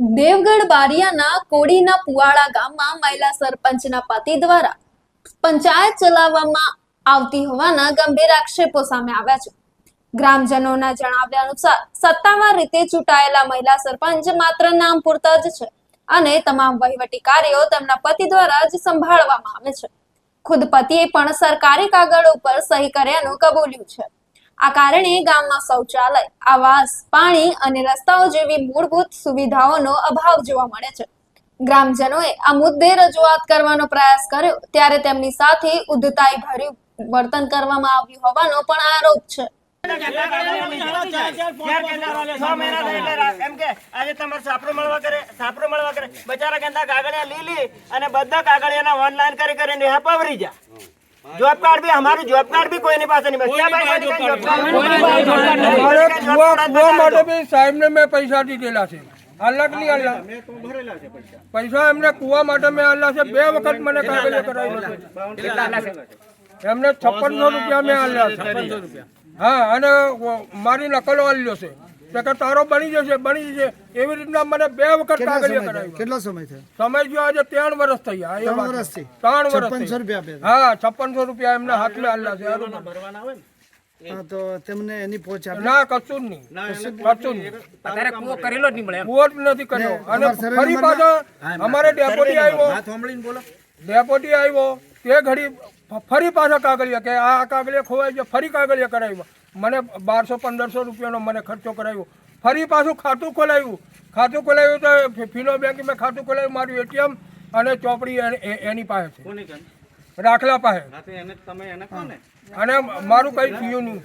દેવગઢ બારિયાના કોડીના પુવાડા ગામમાં મહિલા સરપંચના પતિ દ્વારા પંચાયત ચલાવવામાં આવતી હોવાના ગંભીર આક્ષેપો સામે આવ્યા છે. ગ્રામજનોના જણાવ્યા અનુસાર સત્તાવાર રીતે ચૂંટાયેલા મહિલા સરપંચ માત્ર નામ પૂરતા જ છે અને તમામ વહીવટી કાર્યો તેમના પતિ દ્વારા જ સંભાળવામાં આવે છે. ખુદ પતિએ પણ સરકારી કાગળ ઉપર સહી કર્યાનું કબૂલ્યું છે. આ કારણે ગામમાં શૌચાલય, આવાસ, પાણી અને રસ્તાઓ જેવી મૂળભૂત સુવિધાઓનો અભાવ જોવા મળે છે. ગ્રામજનોએ આ મુદ્દે રજૂઆત કરવાનો પ્રયાસ કર્યો, ત્યારે તેમની સાથે ઉદ્ધતાઈ ભર્યું વર્તન કરવામાં આવ્યું હોવાનો પણ આરોપ છે. એમ કાગળિયા લીલી અને બધા કાગળિયાના ઓનલાઈન કરી કરીને હપાવરી પવરી જા. જોબ કાર્ડ ભી અમારું જોબ કાર્ડ ભી કોઈની પાસે નહીં બસ ક્યાં ભાઈ જોબ કાર્ડ. મારે કુવા કુવા માટે ભી સાહેબને મેં પૈસા દીધેલા છે. અલગની અલગ. પૈસા. એમને કુવા માટે મેં આલ્યા છે. બે વખત મને કાગળ કરાવી છે? એમને છપ્પનસો રૂપિયા મેં આલ્યા હા અને મારી નકલો આલ્યો છે. તે કે તારો બની જશે બની જશે. એવી રીતના મને બે વખત કાગળિયા સમય કરાવી કેટલો સમય થયો? સમય જો આજે ત્રણ વર્ષ થઈ ગયા ત્રણ વર્ષથી ત્રણ વર્ષ 56 રૂપિયા હા છપ્પનસો રૂપિયા એમને હાથમાં આલ્યા છે. તો તેમને એની પહોંચ આપી. ના કશું નહીં. કશું નહીં. અત્યારે કુવો કરેલો જ નહીં મળે કુવો જ નથી કર્યો. અને ફરી પાછો અમારે ડેપોટી આવ્યો. ડેપોટી આવ્યો. તે ઘડી ફરી પાછા કાગળિયા કે આ કાગળિયા ખોવાઈ ગયો ફરી કાગળિયા કરાવ્યો. મને બારસો પંદરસો રૂપિયાનો મને ખર્ચો કરાવ્યો ફરી પાછું ખાતું ખોલાવ્યું ખાતું ખોલાવ્યું તો ફિનો બેંક મેં ખાતું ખોલાવ્યું મારું એટીએમ અને ચોપડી એની પાસે છે. રાખલા પાસે. અને મારું કઈ થયું નહીં.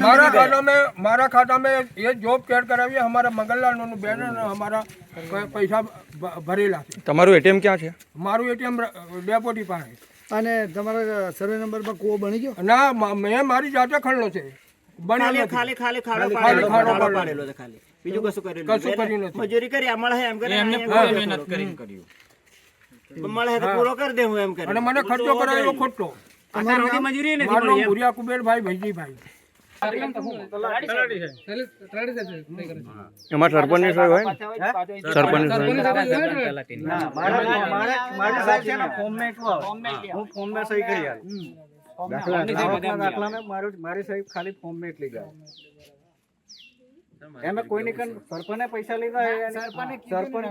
મારા ખાતામાં મારા ખાતામાં એ જોબ કેર કરાવી અમારા મંગલલાલનું બેન અમારા પૈસા ભરેલા છે. તમારું એટીએમ ક્યાં છે? મારું એટીએમ ડેપોટી પાસે અને તમારા સર્વે નંબરમાં કૂવો બની ગયો? ના મેં મારી જાતે ખણલો છે. ખાલી ખાલી ખાલી ખાડો પાડેલો ખાડો ખાડો પાડેલો. પાડેલો છે ખાલી. બીજું કશું કરેલું કશું કર્યું નથી. મજૂરી કરી આ મળે એમ કરે એમને પૂરી મહેનત કરીને કર્યું. મળે તો પૂરો કરી દે હું એમ કરી અને મને ખર્ચો કરાવ્યો ખોટો. સુધી મજૂરી નથી ભાઈ ભુરિયા ભૈજીભાઈ એમાં સરપંચની સહી હોય ને? સરપંચની સહી મારી સાહેબ છે ને ફોર્મમાં એટલું હું ફોર્મમાં સહી કરી દાખલા મારી સહી ખાલી ફોર્મમાં એટલી જાય એમે કોઈની કન સરપંચે પૈસા લીધા સરપંચ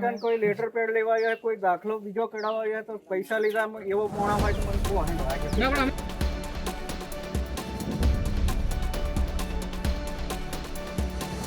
કન કોઈ લેટર પેડ લેવા આવ્યા કોઈ દાખલો બીજો કઢાવવા આવ્યા તો પૈસા લીધા એવો મોણા હોય તો મને કહો.